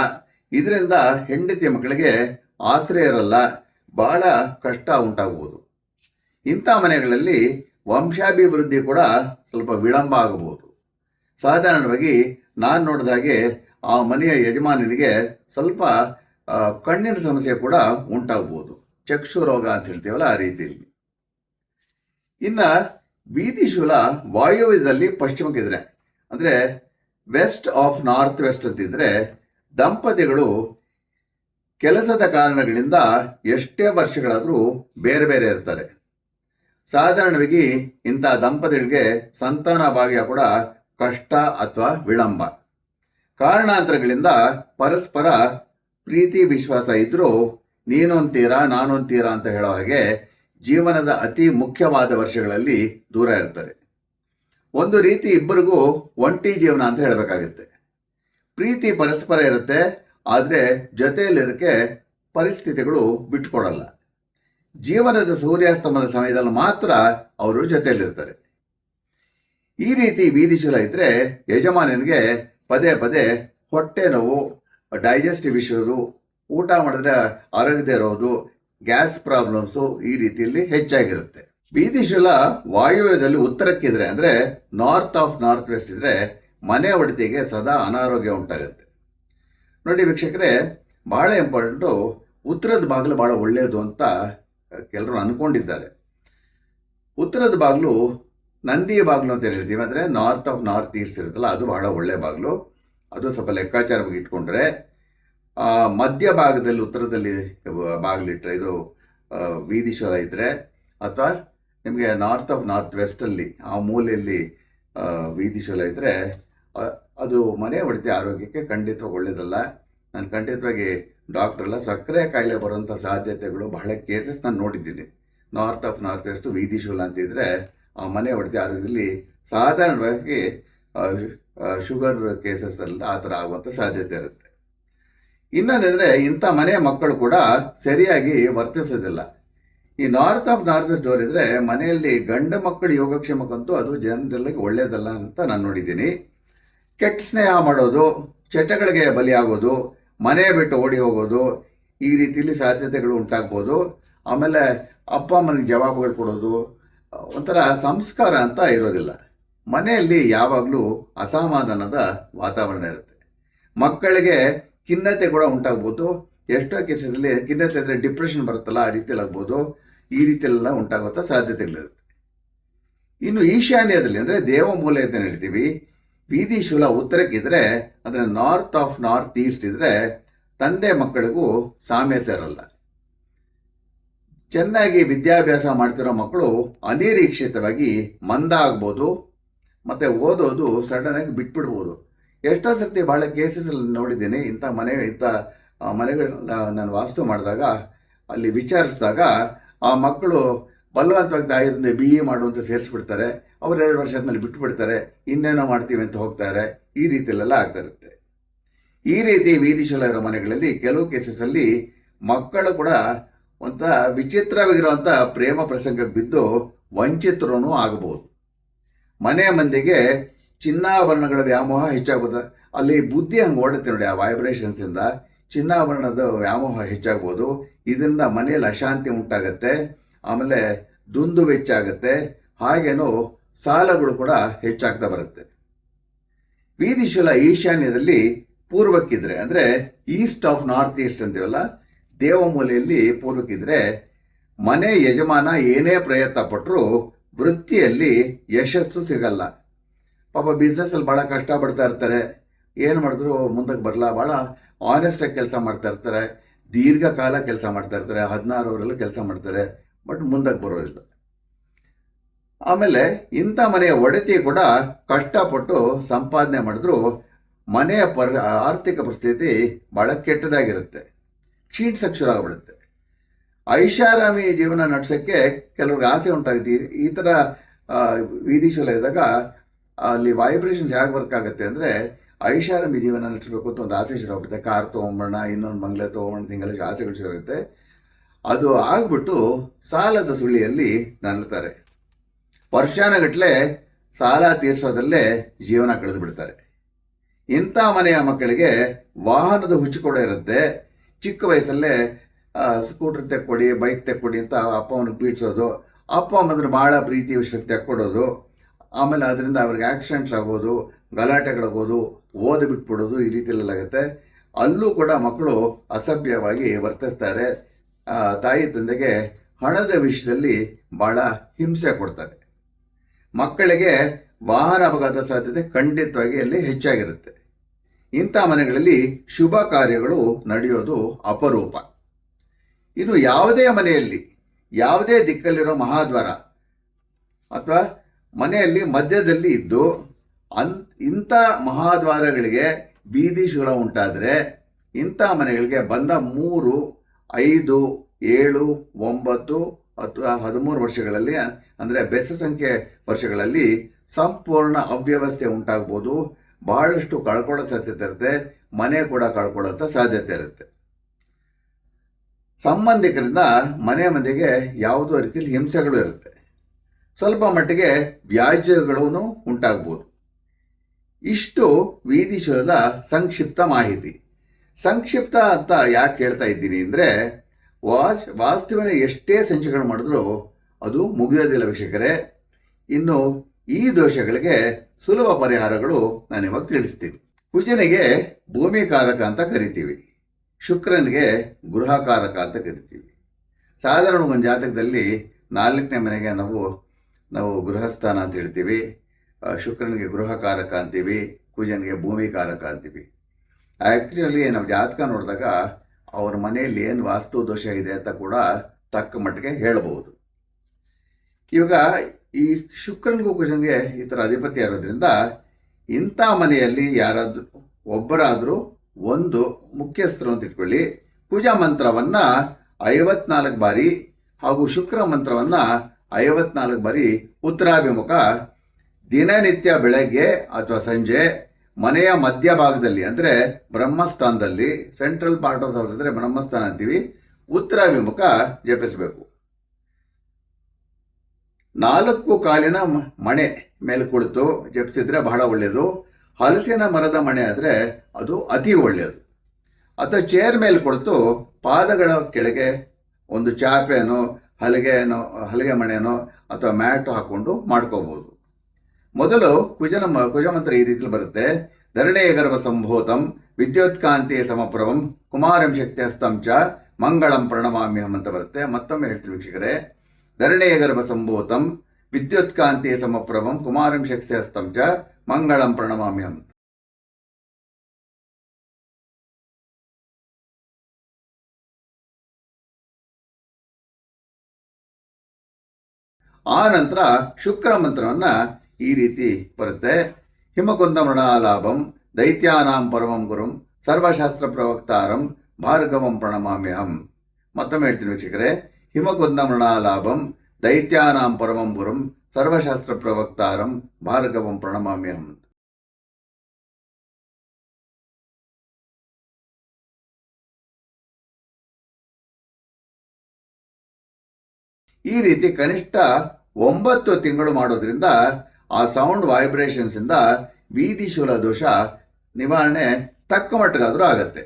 ಇದರಿಂದ ಹೆಂಡತಿ ಮಕ್ಕಳಿಗೆ ಆಸರೆ ಇರಲ್ಲ. ಬಹಳ ಕಷ್ಟ ಉಂಟಾಗ್ಬೋದು. ಇಂಥ ಮನೆಗಳಲ್ಲಿ ವಂಶಾಭಿವೃದ್ಧಿ ಕೂಡ ಸ್ವಲ್ಪ ವಿಳಂಬ ಆಗಬಹುದು ಸಾಧಾರಣವಾಗಿ ನಾನು ನೋಡಿದ ಹಾಗೆ ಆ ಮನೆಯ ಯಜಮಾನನಿಗೆ ಸ್ವಲ್ಪ ಕಣ್ಣಿನ ಸಮಸ್ಯೆ ಕೂಡ ಉಂಟಾಗ್ಬೋದು. ಚಕ್ಷು ರೋಗ ಅಂತ ಹೇಳ್ತೀವಲ್ಲ ಆ ರೀತಿಯಲ್ಲಿ. ಇನ್ನ ಬೀದಿ ಶೂಲ ವಾಯುವ್ಯದಲ್ಲಿ ಪಶ್ಚಿಮಕ್ಕಿದ್ರೆ, ಅಂದ್ರೆ ವೆಸ್ಟ್ ಆಫ್ ನಾರ್ತ್ ವೆಸ್ಟ್ ಅಂತಿದ್ರೆ ದಂಪತಿಗಳು ಕೆಲಸದ ಕಾರಣಗಳಿಂದ ಎಷ್ಟೇ ವರ್ಷಗಳಾದರೂ ಬೇರೆ ಬೇರೆ ಇರ್ತಾರೆ. ಸಾಧಾರಣವಾಗಿ ಇಂಥ ದಂಪತಿಗಳಿಗೆ ಸಂತಾನ ಭಾಗ್ಯ ಕೂಡ ಕಷ್ಟ ಅಥವಾ ವಿಳಂಬ. ಕಾರಣಾಂತರಗಳಿಂದ ಪರಸ್ಪರ ಪ್ರೀತಿ, ವಿಶ್ವಾಸ ಇದ್ರೂ ನೀನೊಂತೀರಾ, ನಾನೊಂತೀರಾ ಅಂತ ಹೇಳೋ ಹಾಗೆ ಜೀವನದ ಅತಿ ಮುಖ್ಯವಾದ ವರ್ಷಗಳಲ್ಲಿ ದೂರ ಇರ್ತಾರೆ ಒಂದು ರೀತಿ ಇಬ್ಬರಿಗೂ ಒಂಟಿ ಜೀವನ ಅಂತ ಹೇಳಬೇಕಾಗುತ್ತೆ. ಪ್ರೀತಿ ಪರಸ್ಪರ ಇರುತ್ತೆ, ಆದರೆ ಜೊತೆಯಲ್ಲಿರೋಕ್ಕೆ ಪರಿಸ್ಥಿತಿಗಳು ಬಿಟ್ಕೊಡಲ್ಲ. ಜೀವನದ ಸೂರ್ಯಾಸ್ತಮದ ಸಮಯದಲ್ಲಿ ಮಾತ್ರ ಅವರು ಜೊತೆಯಲ್ಲಿರ್ತಾರೆ. ಈ ರೀತಿ ಬೀದಿಶೀಲ ಇದ್ರೆ ಯಜಮಾನನಿಗೆ ಪದೇ ಪದೇ ಹೊಟ್ಟೆ ನೋವು ಡೈಜೆಸ್ಟಿವ್ ಇಶ್ಯೂಸು, ಊಟ ಮಾಡಿದ್ರೆ ಆರೋಗ್ಯದೇ ಇರೋದು, ಗ್ಯಾಸ್ ಪ್ರಾಬ್ಲಮ್ಸು ಈ ರೀತಿಯಲ್ಲಿ ಹೆಚ್ಚಾಗಿರುತ್ತೆ. ಬೀದಿಶೂಲ ವಾಯುವ್ಯದಲ್ಲಿ ಉತ್ತರಕ್ಕಿದ್ರೆ, ಅಂದರೆ ನಾರ್ತ್ ಆಫ್ ನಾರ್ತ್ ವೆಸ್ಟ್ ಇದ್ರೆ ಮನೆ ಒಡತಿಗೆ ಸದಾ ಅನಾರೋಗ್ಯ ಉಂಟಾಗುತ್ತೆ. ನೋಡಿ ವೀಕ್ಷಕರೇ, ಬಹಳ ಇಂಪಾರ್ಟೆಂಟು, ಉತ್ತರದ ಬಾಗಿಲು ಬಹಳ ಒಳ್ಳೆಯದು ಅಂತ ಕೆಲವರು ಅಂದ್ಕೊಂಡಿದ್ದಾರೆ ಉತ್ತರದ ಬಾಗಿಲು ನಂದಿಯ ಬಾಗಿಲು ಅಂತ ಹೇಳ್ತೀವಿ, ಅಂದರೆ ನಾರ್ತ್ ಆಫ್ ನಾರ್ತ್ ಈಸ್ಟ್ ಇರುತ್ತಲ್ಲ, ಅದು ಬಹಳ ಒಳ್ಳೆಯ ಬಾಗಿಲು. ಅದು ಸ್ವಲ್ಪ ಲೆಕ್ಕಾಚಾರವಾಗಿ ಇಟ್ಕೊಂಡ್ರೆ ಮಧ್ಯ ಭಾಗದಲ್ಲಿ, ಉತ್ತರದಲ್ಲಿ ಬಾಗಿಲಿಟ್ಟರೆ ಇದು ವೀದಿ ಶೋಧ ಇದ್ದರೆ ಅಥವಾ ನಿಮಗೆ ನಾರ್ತ್ ಆಫ್ ನಾರ್ತ್ ವೆಸ್ಟಲ್ಲಿ ಆ ಮೂಲೆಯಲ್ಲಿ ವೀದಿ ಶೋಧ ಇದ್ರೆ ಅದು ಮನೆ ಹೊಡೆತ ಆರೋಗ್ಯಕ್ಕೆ ಖಂಡಿತವಾಗಿ ಒಳ್ಳೇದಲ್ಲ. ನಾನು ಖಂಡಿತವಾಗಿ ಡಾಕ್ಟರ್ ಎಲ್ಲ ಸಕ್ಕರೆ ಕಾಯಿಲೆ ಬರುವಂಥ ಸಾಧ್ಯತೆಗಳು ಬಹಳ ಕೇಸಸ್ ನಾನು ನೋಡಿದ್ದೀನಿ. ನಾರ್ತ್ ಆಫ್ ನಾರ್ತ್ ವೆಸ್ಟ್ ವೀದಿ ಶೂಲ ಅಂತಿದ್ರೆ ಆ ಮನೆ ಹೊಡೆತ ಆರೋಗ್ಯದಲ್ಲಿ ಸಾಧಾರಣವಾಗಿ ಶುಗರ್ ಕೇಸಸ್ ಅಲ್ಲಿ ಆ ಥರ ಆಗುವಂಥ ಸಾಧ್ಯತೆ ಇರುತ್ತೆ. ಇನ್ನೊಂದಂದ್ರೆ ಇಂಥ ಮನೆಯ ಮಕ್ಕಳು ಕೂಡ ಸರಿಯಾಗಿ ವರ್ತಿಸೋದಿಲ್ಲ. ಈ ನಾರ್ತ್ ಆಫ್ ನಾರ್ತ್ ಇದ್ರೆ ಮನೆಯಲ್ಲಿ ಗಂಡ ಮಕ್ಕಳು ಯೋಗಕ್ಷೇಮಕ್ಕಂತೂ ಅದು ಜನರಲ್ಲಿ ಒಳ್ಳೆಯದಲ್ಲ ಅಂತ ನಾನು ನೋಡಿದ್ದೀನಿ. ಕೆಟ್ಟ ಸ್ನೇಹ ಮಾಡೋದು, ಚಟಗಳಿಗೆ ಬಲಿಯಾಗೋದು, ಮನೆ ಬಿಟ್ಟು ಓಡಿ ಹೋಗೋದು, ಈ ರೀತಿಯಲ್ಲಿ ಸಾಧ್ಯತೆಗಳು ಉಂಟಾಗ್ಬೋದು. ಆಮೇಲೆ ಅಪ್ಪ ಅಮ್ಮನಿಗೆ ಜವಾಬ್ಗಳು ಕೊಡೋದು ಒಂಥರ ಸಂಸ್ಕಾರ ಅಂತ ಇರೋದಿಲ್ಲ. ಮನೆಯಲ್ಲಿ ಯಾವಾಗಲೂ ಅಸಮಾಧಾನದ ವಾತಾವರಣ ಇರುತ್ತೆ. ಮಕ್ಕಳಿಗೆ ಖಿನ್ನತೆ ಕೂಡ ಉಂಟಾಗ್ಬೋದು. ಎಷ್ಟೋ ಕೇಸಲ್ಲಿ ಖಿನ್ನತೆ ಅಂದರೆ ಡಿಪ್ರೆಷನ್ ಬರುತ್ತಲ್ಲ, ಆ ರೀತಿಯಲ್ಲಾಗ್ಬೋದು ಈ ರೀತಿಯೆಲ್ಲ ಉಂಟಾಗುವಂಥ ಸಾಧ್ಯತೆಗಳಿರುತ್ತೆ. ಇನ್ನು ಈಶಾನ್ಯದಲ್ಲಿ ಅಂದರೆ ದೇವಮೂಲೆ ಅಂತ ಹೇಳ್ತೀವಿ. ಬೀದಿ ಶೂಲ ಉತ್ತರಕ್ಕಿದ್ರೆ, ಅಂದರೆ ನಾರ್ತ್ ಆಫ್ ನಾರ್ತ್ ಈಸ್ಟ್ ಇದ್ರೆ ತಂದೆ ಮಕ್ಕಳಿಗೂ ಸಾಮ್ಯತೆ ಇರಲ್ಲ. ಚೆನ್ನಾಗಿ ವಿದ್ಯಾಭ್ಯಾಸ ಮಾಡ್ತಿರೋ ಮಕ್ಕಳು ಅನಿರೀಕ್ಷಿತವಾಗಿ ಮಂದ ಆಗ್ಬೋದು. ಮತ್ತೆ ಓದೋದು ಸಡನ್ ಆಗಿ ಬಿಟ್ಬಿಡ್ಬೋದು. ಎಷ್ಟೋ ಸರ್ತಿ ಬಹಳ ಕೇಸಸ್ ನೋಡಿದ್ದೀನಿ, ಇಂಥ ಮನೆ, ಇಂಥ ಮನೆಗಳನ್ನ ನಾನು ವಾಸ್ತು ಮಾಡಿದಾಗ, ಅಲ್ಲಿ ವಿಚಾರಿಸಿದಾಗ, ಆ ಮಕ್ಕಳು ಬಲವಂತವಾಗಿ ತಾಯಿಯಿಂದ ಬಿ ಎ ಮಾಡುವಂತ ಸೇರಿಸ್ಬಿಡ್ತಾರೆ. ಅವ್ರು ಎರಡು ವರ್ಷ ಮೇಲೆ ಬಿಟ್ಬಿಡ್ತಾರೆ. ಇನ್ನೇನೋ ಮಾಡ್ತೀವಿ ಅಂತ ಹೋಗ್ತಾರೆ. ಈ ರೀತಿಯಲ್ಲೆಲ್ಲ ಆಗ್ತಾ ಇರುತ್ತೆ. ಈ ರೀತಿ ವೀದಿಶಾಲ ಇರೋ ಮನೆಗಳಲ್ಲಿ ಕೆಲವು ಕೇಸಸ್ಸಲ್ಲಿ ಮಕ್ಕಳು ಕೂಡ ಒಂಥರ ವಿಚಿತ್ರವಾಗಿರುವಂಥ ಪ್ರೇಮ ಪ್ರಸಂಗಕ್ಕೆ ಬಿದ್ದು ವಂಚಿತರೂ ಆಗಬಹುದು ಮನೆ ಮಂದಿಗೆ ಚಿನ್ನಾಭರಣಗಳ ವ್ಯಾಮೋಹ ಹೆಚ್ಚಾಗುತ್ತೆ ಅಲ್ಲಿ ಬುದ್ಧಿ ಹಂಗೆ ಓಡುತ್ತೆ ನೋಡಿ, ಆ ವೈಬ್ರೇಷನ್ಸಿಂದ ಚಿನ್ನಾಭರಣದ ವ್ಯಾಮೋಹ ಹೆಚ್ಚಾಗ್ಬೋದು. ಇದರಿಂದ ಮನೆಯಲ್ಲಿ ಅಶಾಂತಿ ಉಂಟಾಗತ್ತೆ, ಆಮೇಲೆ ದುಂದು ವೆಚ್ಚ ಹಾಗೇನೋ ಹಾಗೇನು ಸಾಲಗಳು ಕೂಡ ಹೆಚ್ಚಾಗ್ತಾ ಬರುತ್ತೆ. ವೀದಿಶಲ ಈಶಾನ್ಯದಲ್ಲಿ ಪೂರ್ವಕ್ಕಿದ್ರೆ, ಅಂದರೆ ಈಸ್ಟ್ ಆಫ್ ನಾರ್ತ್ ಈಸ್ಟ್ ಅಂತೀವಲ್ಲ, ದೇವಮೂಲೆಯಲ್ಲಿ ಪೂರ್ವಕ್ಕಿದ್ರೆ ಮನೆ ಯಜಮಾನ ಏನೇ ಪ್ರಯತ್ನ ಪಟ್ಟರೂ ವೃತ್ತಿಯಲ್ಲಿ ಯಶಸ್ಸು ಸಿಗಲ್ಲ. ಪಾಪ ಬಿಸ್ನೆಸ್ಸಲ್ಲಿ ಭಾಳ ಕಷ್ಟಪಡ್ತಾ ಇರ್ತಾರೆ. ಏನು ಮಾಡಿದ್ರು ಮುಂದಕ್ಕೆ ಬರಲ್ಲ. ಭಾಳ ಆನೆಸ್ಟಾಗಿ ಕೆಲಸ ಮಾಡ್ತಾ ಇರ್ತಾರೆ. ದೀರ್ಘಕಾಲ ಕೆಲಸ ಮಾಡ್ತಾ ಇರ್ತಾರೆ. ಹದಿನಾರು ಅವರೆಲ್ಲ ಕೆಲಸ ಮಾಡ್ತಾರೆ. ಬಟ್ ಮುಂದಕ್ಕೆ ಬರೋದಿಲ್ಲ. ಆಮೇಲೆ ಇಂಥ ಮನೆಯ ಒಡತಿ ಕೂಡ ಕಷ್ಟಪಟ್ಟು ಸಂಪಾದನೆ ಮಾಡಿದ್ರು ಮನೆಯ ಪರ್ ಆರ್ಥಿಕ ಪರಿಸ್ಥಿತಿ ಭಾಳ ಕೆಟ್ಟದಾಗಿರುತ್ತೆ. ಕ್ಷೀಣಿಸಕ್ಕೆ ಶುರು ಆಗ್ಬಿಡುತ್ತೆ ಐಷಾರಾಮಿ ಜೀವನ ನಡೆಸೋಕ್ಕೆ ಕೆಲವ್ರಿಗೆ ಆಸೆ ಉಂಟಾಗುತ್ತೆ. ಈ- ಥರ ವೀದಿ ಇದ್ದಾಗ ಅಲ್ಲಿ ವೈಬ್ರೇಷನ್ಸ್ ಹೇಗೆ ವರ್ಕ್ ಆಗುತ್ತೆ ಅಂದರೆ ಐಷಾರಾಮಿ ಜೀವನ ನಡೆಸಬೇಕು ಅಂತ ಒಂದು ಆಸೆ ಶುರು ಆಗ್ಬಿಡುತ್ತೆ ಕಾರ್ ತೊಗೊಂಬೋಣ ಇನ್ನೊಂದು ಮಂಗ್ಲೆ ತೊಗೊಂಬರೋಣ ತಿಂಗಳಿಗೆ ಆಸೆಗಳು ಶುರು ಆಗುತ್ತೆ ಅದು ಆಗ್ಬಿಟ್ಟು ಸಾಲದ ಸುಳಿಯಲ್ಲಿ ನರಳ್ತಾರೆ. ವರ್ಷಾನಗಟ್ಟಲೆ ಸಾಲ ತೀರಿಸೋದಲ್ಲೇ ಜೀವನ ಕಳೆದು ಬಿಡ್ತಾರೆ ಇಂಥ ಮನೆಯ ಮಕ್ಕಳಿಗೆ ವಾಹನದ ಹುಚ್ಚು ಕೂಡ ಇರುತ್ತೆ. ಚಿಕ್ಕ ವಯಸ್ಸಲ್ಲೇ ಸ್ಕೂಟರ್ ತೆಕ್ಕೊಡಿ ಬೈಕ್ ತೆಕ್ಕೊಡಿ ಅಂತ ಅಪ್ಪ ಅವನಿಗೆ ಬೀಡ್ಸೋದು ಅಪ್ಪ ಅಮ್ಮಂದ್ರೆ ಭಾಳ ಪ್ರೀತಿ ವಿಷಯ ತೆಕ್ಕೊಡೋದು. ಆಮೇಲೆ ಅದರಿಂದ ಅವ್ರಿಗೆ ಆಕ್ಸಿಡೆಂಟ್ಸ್ ಆಗೋದು, ಗಲಾಟೆಗಳಾಗೋದು, ಓದಿ ಬಿಟ್ಬಿಡೋದು ಈ ರೀತಿಯಲ್ಲೆಲ್ಲ ಆಗುತ್ತೆ. ಅಲ್ಲೂ ಕೂಡ ಮಕ್ಕಳು ಅಸಭ್ಯವಾಗಿ ವರ್ತಿಸ್ತಾರೆ. ತಾಯಿ ತಂದೆಗೆ ಹಣದ ವಿಷಯದಲ್ಲಿ ಭಾಳ ಹಿಂಸೆ ಕೊಡ್ತಾರೆ. ಮಕ್ಕಳಿಗೆ ವಾಹನ ಅಪಘಾತ ಸಾಧ್ಯತೆ ಖಂಡಿತವಾಗಿ ಅಲ್ಲಿ ಹೆಚ್ಚಾಗಿರುತ್ತೆ. ಇಂಥ ಮನೆಗಳಲ್ಲಿ ಶುಭ ಕಾರ್ಯಗಳು ನಡೆಯೋದು ಅಪರೂಪ. ಇನ್ನು ಯಾವುದೇ ಮನೆಯಲ್ಲಿ, ಯಾವುದೇ ದಿಕ್ಕಲ್ಲಿರೋ ಮಹಾದ್ವಾರ ಅಥವಾ ಮನೆಯಲ್ಲಿ ಮಧ್ಯದಲ್ಲಿ ಇದ್ದು ಅನ್ ಇಂಥ ಮಹಾದ್ವಾರಗಳಿಗೆ ಬೀದಿ ಶೂಲ ಉಂಟಾದರೆ ಇಂಥ ಮನೆಗಳಿಗೆ ಬಂದ ಮೂರು, ಐದು, ಏಳು, ಒಂಬತ್ತು ಅಥವಾ ಹದಿಮೂರು ವರ್ಷಗಳಲ್ಲಿ, ಅಂದರೆ ಬೆಸ ಸಂಖ್ಯೆ ವರ್ಷಗಳಲ್ಲಿ ಸಂಪೂರ್ಣ ಅವ್ಯವಸ್ಥೆ ಉಂಟಾಗ್ಬೋದು. ಬಹಳಷ್ಟು ಕಳ್ಕೊಳ್ಳೋ ಸಾಧ್ಯತೆ ಇರುತ್ತೆ, ಮನೆ ಕೂಡ ಕಳ್ಕೊಳ್ಳೋಂಥ ಸಾಧ್ಯತೆ ಇರುತ್ತೆ. ಸಂಬಂಧಿಕರಿಂದ ಮನೆ ಮಂದಿಗೆ ಯಾವುದೋ ರೀತಿಯಲ್ಲಿ ಹಿಂಸೆಗಳು ಇರುತ್ತೆ. ಸ್ವಲ್ಪ ಮಟ್ಟಿಗೆ ವ್ಯಾಜ್ಯಗಳೂ ಉಂಟಾಗ್ಬೋದು. ಇಷ್ಟು ವೀದಿಶೋದ ಸಂಕ್ಷಿಪ್ತ ಮಾಹಿತಿ. ಸಂಕ್ಷಿಪ್ತ ಅಂತ ಯಾಕೆ ಹೇಳ್ತಾ ಇದ್ದೀನಿ ಅಂದರೆ, ವಾಸ್ ವಾಸ್ತುವಿನ ಎಷ್ಟೇ ಸಂಚಿಗಳು ಮಾಡಿದ್ರೂ ಅದು ಮುಗಿಯೋದಿಲ್ಲ ವೀಕ್ಷಕರೇ. ಇನ್ನು ಈ ದೋಷಗಳಿಗೆ ಸುಲಭ ಪರಿಹಾರಗಳು ನಾನು ಇವಾಗ ತಿಳಿಸ್ತೀನಿ. ಭೂಮಿ ಭೂಮಿಕಾರಕ ಅಂತ ಕರಿತೀವಿ. ಶುಕ್ರನಿಗೆ ಗೃಹಕಾರಕ ಅಂತ ಕರಿತೀವಿ. ಸಾಧಾರಣ ಒಂದು ಜಾತಕದಲ್ಲಿ ನಾಲ್ಕನೇ ಮನೆಗೆ ನಾವು ನಾವು ಗೃಹಸ್ಥಾನ ಅಂತ ಹೇಳ್ತೀವಿ. ಶುಕ್ರನಿಗೆ ಗೃಹಕಾರಕ ಅಂತೀವಿ ಕುಜನಿಗೆ ಭೂಮಿಕಾರಕ ಅಂತೀವಿ. ಆ್ಯಕ್ಚುಲಿ ನಾವು ಜಾತಕ ನೋಡಿದಾಗ ಅವ್ರ ಮನೆಯಲ್ಲಿ ಏನು ವಾಸ್ತು ದೋಷ ಇದೆ ಅಂತ ಕೂಡ ತಕ್ಕ ಮಟ್ಟಿಗೆ ಹೇಳಬಹುದು ಇವಾಗ ಈ ಶುಕ್ರನಿಗೂ ಕುಜನಿಗೆ ಈ ಥರ ಅಧಿಪತಿ ಇರೋದ್ರಿಂದ ಇಂಥ ಮನೆಯಲ್ಲಿ ಯಾರಾದರೂ ಒಬ್ಬರಾದರೂ ಒಂದು ಮುಖ್ಯಸ್ಥರು ಅಂತ ಇಟ್ಕೊಳ್ಳಿ. ಪೂಜಾ ಮಂತ್ರವನ್ನ ಐವತ್ನಾಲ್ಕು ಬಾರಿ ಹಾಗೂ ಶುಕ್ರ ಮಂತ್ರವನ್ನ ಐವತ್ನಾಲ್ಕು ಬಾರಿ ಉತ್ತರಾಭಿಮುಖ ದಿನನಿತ್ಯ ಬೆಳಗ್ಗೆ ಅಥವಾ ಸಂಜೆ ಮನೆಯ ಮಧ್ಯಭಾಗದಲ್ಲಿ ಅಂದರೆ ಬ್ರಹ್ಮಸ್ಥಾನದಲ್ಲಿ ಸೆಂಟ್ರಲ್ ಪಾರ್ಟ್ ಆಫ್ ಹೌಸ್ ಅಂದರೆ ಬ್ರಹ್ಮಸ್ಥಾನ ಅಂತೀವಿ, ಉತ್ತರಾಭಿಮುಖ ಜಪಿಸಬೇಕು. ನಾಲ್ಕು ಕಾಲಿನ ಮಣೆ ಮೇಲೆ ಕುಳಿತು ಜಪಿಸಿದ್ರೆ ಬಹಳ ಒಳ್ಳೆಯದು ಹಲಸಿನ ಮರದ ಮಣೆ ಆದರೆ ಅದು ಅತಿ ಒಳ್ಳೆಯದು ಅಥವಾ ಚೇರ್ ಮೇಲೆ ಕುಳಿತು ಪಾದಗಳ ಕೆಳಗೆ ಒಂದು ಚಾಪೆನೋ, ಹಲಗೆನೋ, ಹಲಗೆ ಮಣೆನೋ ಅಥವಾ ಮ್ಯಾಟ್ ಹಾಕ್ಕೊಂಡು ಮಾಡ್ಕೋಬೋದು. ಮೊದಲು ಕುಜನ ಕುಜಮಂತ್ರ ಈ ರೀತಿಲಿ ಬರುತ್ತೆ. ಧರಣೇ ಗರ್ಭ ಸಂಭೂತಂ ವಿದ್ಯುತ್ಕಾಂತಿಯ ಸಮಪ್ರಭಂ ಕುಮಾರಂ ಶಕ್ತಿಹಸ್ತಂ ಚ ಮಂಗಳಂ ಪ್ರಣಮಾಮ್ಯಹಂ ಅಂತ ಬರುತ್ತೆ. ಮತ್ತೊಮ್ಮೆ ಹೇಳ್ತೀನಿ ವೀಕ್ಷಕರೇ. ಧರಣೇ ಗರ್ಭ ಸಂಭೂತಂ ವಿದ್ಯುತ್ಕಾಂತಿಯ ಸಮಪ್ರಭಂ ಕುಮಾರಂ ಶಕ್ತಿಹಸ್ತಂ ಚ ಮಂಗಳಂ ಪ್ರಣಮಾಮ್ಯಹಂ ಆ ನಂತರ ಶುಕ್ರ ಮಂತ್ರವನ್ನ ಈ ರೀತಿ ಬರುತ್ತೆ ಹಿಮಕುಂದ ಮೃಣಾಲಾಭಂ ದೈತ್ಯಾನಾಂ ಪರಮಂ ಗುರುಂ ಸರ್ವಶಾಸ್ತ್ರ ಪ್ರವಕ್ತಾರಂ ಭಾರ್ಗವಂ ಪ್ರಣಮಾಮ್ಯಹಂ ಮತ್ತೊಮ್ಮೆ ಹೇಳ್ತೀನಿ ವೀಕ್ಷಕರೇ ಹಿಮಕುಂದ ಮೃಣಾಲಾಭಂ ದೈತ್ಯಾನಾಂ ಪರಮಂ ಗುರುಂ ಸರ್ವಶಾಸ್ತ್ರ ಪ್ರವಕ್ತಾರಂ ಭಾರ್ಗವಂ ಪ್ರಣಮಾಮ್ಯಹಂ ಈ ರೀತಿ ಕನಿಷ್ಠ ಒಂಬತ್ತು ತಿಂಗಳು ಮಾಡೋದ್ರಿಂದ ಆ ಸೌಂಡ್ ವೈಬ್ರೇಷನ್ಸಿಂದ ಬೀದಿ ಶೂಲ ದೋಷ ನಿವಾರಣೆ ತಕ್ಕ ಮಟ್ಟಿಗಾದರೂ ಆಗತ್ತೆ.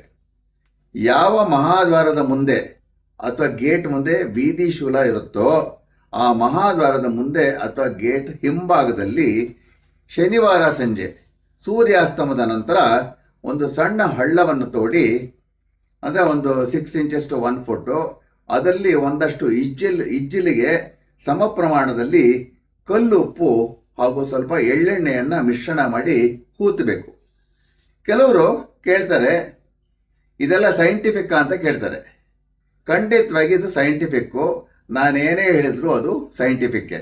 ಯಾವ ಮಹಾದ್ವಾರದ ಮುಂದೆ ಅಥವಾ ಗೇಟ್ ಮುಂದೆ ಬೀದಿ ಶೂಲ ಇರುತ್ತೋ ಆ ಮಹಾದ್ವಾರದ ಮುಂದೆ ಅಥವಾ ಗೇಟ್ ಹಿಂಭಾಗದಲ್ಲಿ ಶನಿವಾರ ಸಂಜೆ ಸೂರ್ಯಾಸ್ತಮದ ನಂತರ ಒಂದು ಸಣ್ಣ ಹಳ್ಳವನ್ನು ತೋಡಿ, ಅಂದರೆ ಒಂದು six inches to one foot ಅದರಲ್ಲಿ ಒಂದಷ್ಟು ಇಜ್ಜಿಲ್, ಇಜ್ಜಿಲಿಗೆ ಸಮ ಪ್ರಮಾಣದಲ್ಲಿ ಕಲ್ಲು, ಉಪ್ಪು ಹಾಗೂ ಸ್ವಲ್ಪ ಎಳ್ಳೆಣ್ಣೆಯನ್ನು ಮಿಶ್ರಣ ಮಾಡಿ ಹೂತಬೇಕು. ಕೆಲವರು ಕೇಳ್ತಾರೆ, ಇದೆಲ್ಲ ಸೈಂಟಿಫಿಕ್ ಅಂತ ಕೇಳ್ತಾರೆ. ಖಂಡಿತವಾಗಿ ಇದು ಸೈಂಟಿಫಿಕ್ಕು ನಾನೇನೇ ಹೇಳಿದ್ರು ಅದು ಸೈಂಟಿಫಿಕ್ಕೆ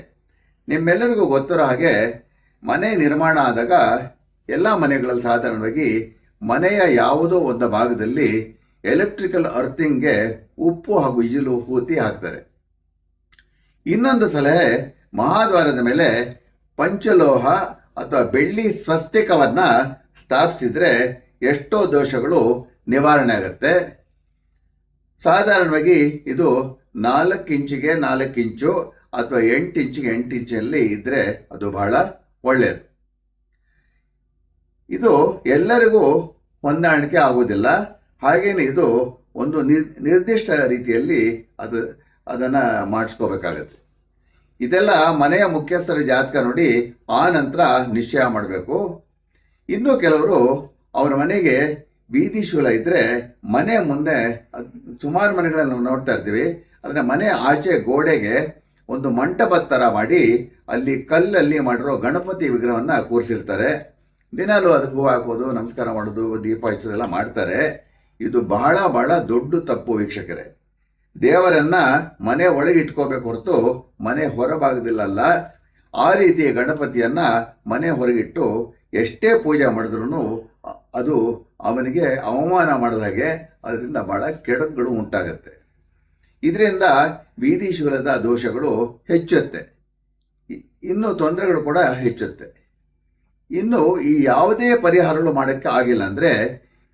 ನಿಮ್ಮೆಲ್ಲರಿಗೂ ಗೊತ್ತಿರೋ ಹಾಗೆ ಮನೆ ನಿರ್ಮಾಣ ಆದಾಗ ಎಲ್ಲ ಮನೆಗಳಲ್ಲಿ ಸಾಧಾರಣವಾಗಿ ಮನೆಯ ಯಾವುದೋ ಒಂದು ಭಾಗದಲ್ಲಿ ಎಲೆಕ್ಟ್ರಿಕಲ್ ಅರ್ಥಿಂಗ್ಗೆ ಉಪ್ಪು ಹಾಗೂ ಇಜಿಲು ಹೂತಿ ಹಾಕ್ತಾರೆ. ಇನ್ನೊಂದು ಸಲಹೆ ಮಹಾದ್ವಾರದ ಮೇಲೆ ಪಂಚಲೋಹ ಅಥವಾ ಬೆಳ್ಳಿ ಸ್ವಸ್ತಿಕವನ್ನು ಸ್ಥಾಪಿಸಿದರೆ ಎಷ್ಟೋ ದೋಷಗಳು ನಿವಾರಣೆ ಆಗುತ್ತೆ. ಸಾಧಾರಣವಾಗಿ ಇದು ನಾಲ್ಕು ಇಂಚಿಗೆ ನಾಲ್ಕು ಇಂಚು ಅಥವಾ ಎಂಟು ಇಂಚಿಗೆ ಎಂಟು ಇಂಚಲ್ಲಿ ಇದ್ದರೆ ಅದು ಬಹಳ ಒಳ್ಳೆಯದು ಇದು ಎಲ್ಲರಿಗೂ ಹೊಂದಾಣಿಕೆ ಆಗುವುದಿಲ್ಲ. ಹಾಗೇನೆ ಇದು ಒಂದು ನಿರ್ ನಿರ್ದಿಷ್ಟ ರೀತಿಯಲ್ಲಿ ಅದು, ಅದನ್ನು ಮಾಡಿಸ್ಕೋಬೇಕಾಗತ್ತೆ. ಇದೆಲ್ಲ ಮನೆಯ ಮುಖ್ಯಸ್ಥರ ಜಾತಕ ನೋಡಿ ಆ ನಂತರ ನಿಶ್ಚಯ ಮಾಡಬೇಕು. ಇನ್ನು ಕೆಲವರು ಅವರ ಮನೆಗೆ ಬೀದಿ ಶೂಲ ಇದ್ದರೆ ಮನೆ ಮುಂದೆ ಸುಮಾರು ಮನೆಗಳನ್ನು ನೋಡ್ತಾ ಇರ್ತೀವಿ. ಆದರೆ ಮನೆ ಆಚೆ ಗೋಡೆಗೆ ಒಂದು ಮಂಟಪದ ಥರ ಮಾಡಿ ಅಲ್ಲಿ ಕಲ್ಲಲ್ಲಿ ಮಾಡಿರೋ ಗಣಪತಿ ವಿಗ್ರಹವನ್ನು ಕೂರಿಸಿರ್ತಾರೆ. ದಿನಾಲೂ ಅದಕ್ಕೆ ಹೂವು ಹಾಕೋದು, ನಮಸ್ಕಾರ ಮಾಡೋದು, ದೀಪ ಹಚ್ಚೋದೆಲ್ಲ ಮಾಡ್ತಾರೆ. ಇದು ಬಹಳ ಬಹಳ ದೊಡ್ಡ ತಪ್ಪು ವೀಕ್ಷಕರೇ. ದೇವರನ್ನ ಮನೆ ಒಳಗೆ ಇಟ್ಕೋಬೇಕು ಹೊರತು ಮನೆ ಹೊರಭಾಗದಿಲ್ಲಲ್ಲ. ಆ ರೀತಿ ಗಣಪತಿಯನ್ನ ಮನೆ ಹೊರಗಿಟ್ಟು ಎಷ್ಟೇ ಪೂಜೆ ಮಾಡಿದ್ರೂ ಅದು ಅವನಿಗೆ ಅವಮಾನ ಮಾಡಿದ ಹಾಗೆ ಅದರಿಂದ ಬಹಳ ಕೆಡಕುಗಳು ಉಂಟಾಗತ್ತೆ. ಇದರಿಂದ ಬೀದಿ ಶೂಲದ ದೋಷಗಳು ಹೆಚ್ಚುತ್ತೆ. ಇನ್ನು ತೊಂದರೆಗಳು ಕೂಡ ಹೆಚ್ಚುತ್ತೆ. ಇನ್ನು ಈ ಯಾವುದೇ ಪರಿಹಾರಗಳು ಮಾಡೋಕ್ಕೆ ಆಗಿಲ್ಲ ಅಂದರೆ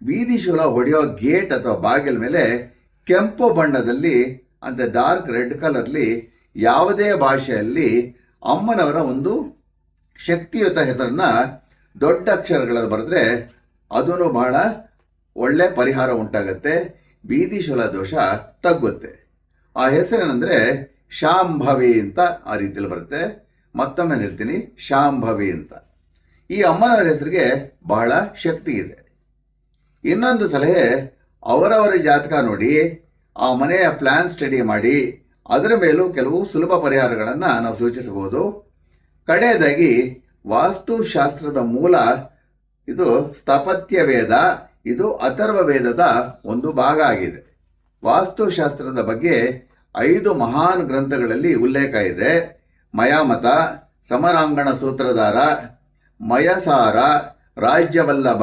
ಬೀದಿ ಶೂಲ ಹೊಡೆಯೋ ಗೇಟ್ ಅಥವಾ ಬಾಗಿಲ ಮೇಲೆ ಕೆಂಪು ಬಣ್ಣದಲ್ಲಿ, ಅಂದರೆ ಡಾರ್ಕ್ ರೆಡ್ ಕಲರ್ಲಿ ಯಾವುದೇ ಭಾಷೆಯಲ್ಲಿ ಅಮ್ಮನವರ ಒಂದು ಶಕ್ತಿಯುತ ಹೆಸರನ್ನ ದೊಡ್ಡ ಅಕ್ಷರಗಳಲ್ಲಿ ಬರೆದ್ರೆ ಅದೂ ಬಹಳ ಒಳ್ಳೆ ಪರಿಹಾರ ಉಂಟಾಗುತ್ತೆ. ಬೀದಿ ಶೂಲ ದೋಷ ತಗ್ಗುತ್ತೆ. ಆ ಹೆಸರೇನೆಂದರೆ ಶಾಂಭವಿ ಅಂತ ಆ ರೀತಿಯಲ್ಲಿ ಬರುತ್ತೆ. ಮತ್ತೊಮ್ಮೆ ಹೇಳ್ತೀನಿ, ಶಾಂಭವಿ ಅಂತ. ಈ ಅಮ್ಮನವರ ಹೆಸರಿಗೆ ಬಹಳ ಶಕ್ತಿ ಇದೆ. ಇನ್ನೊಂದು ಸಲಹೆ, ಅವರವರ ಜಾತಕ ನೋಡಿ, ಆ ಮನೆಯ ಪ್ಲಾನ್ ಸ್ಟಡಿ ಮಾಡಿ, ಅದರ ಮೇಲೂ ಕೆಲವು ಸುಲಭ ಪರಿಹಾರಗಳನ್ನು ನಾವು ಸೂಚಿಸಬಹುದು. ಕಡೆಯದಾಗಿ, ವಾಸ್ತುಶಾಸ್ತ್ರದ ಮೂಲ, ಇದು ಸ್ಥಾಪತ್ಯ ವೇದ, ಇದು ಅಥರ್ವ ವೇದದ ಒಂದು ಭಾಗ ಆಗಿದೆ. ವಾಸ್ತುಶಾಸ್ತ್ರದ ಬಗ್ಗೆ ಐದು ಮಹಾನ್ ಗ್ರಂಥಗಳಲ್ಲಿ ಉಲ್ಲೇಖ ಇದೆ. ಮಯಾಮತ, ಸಮರಾಂಗಣ ಸೂತ್ರಧಾರ, ಮಯಸಾರ, ರಾಜ್ಯವಲ್ಲಭ,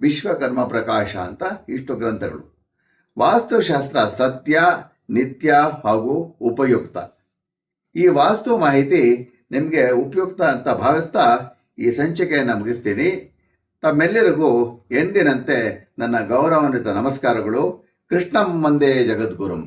ವಿಶ್ವಕರ್ಮ ಪ್ರಕಾಶ ಅಂತ ಇಷ್ಟು ಗ್ರಂಥಗಳು. ವಾಸ್ತುಶಾಸ್ತ್ರ ಸತ್ಯ, ನಿತ್ಯ ಹಾಗೂ ಉಪಯುಕ್ತ. ಈ ವಾಸ್ತು ಮಾಹಿತಿ ನಿಮಗೆ ಉಪಯುಕ್ತ ಅಂತ ಭಾವಿಸ್ತಾ ಈ ಸಂಚಿಕೆಯನ್ನು ಮುಗಿಸ್ತೀನಿ. ತಮ್ಮೆಲ್ಲರಿಗೂ ಎಂದಿನಂತೆ ನನ್ನ ಗೌರವಾನ್ವಿತ ನಮಸ್ಕಾರಗಳು. கிருஷ்ணம் வந்தே ஜெகத்குரும்.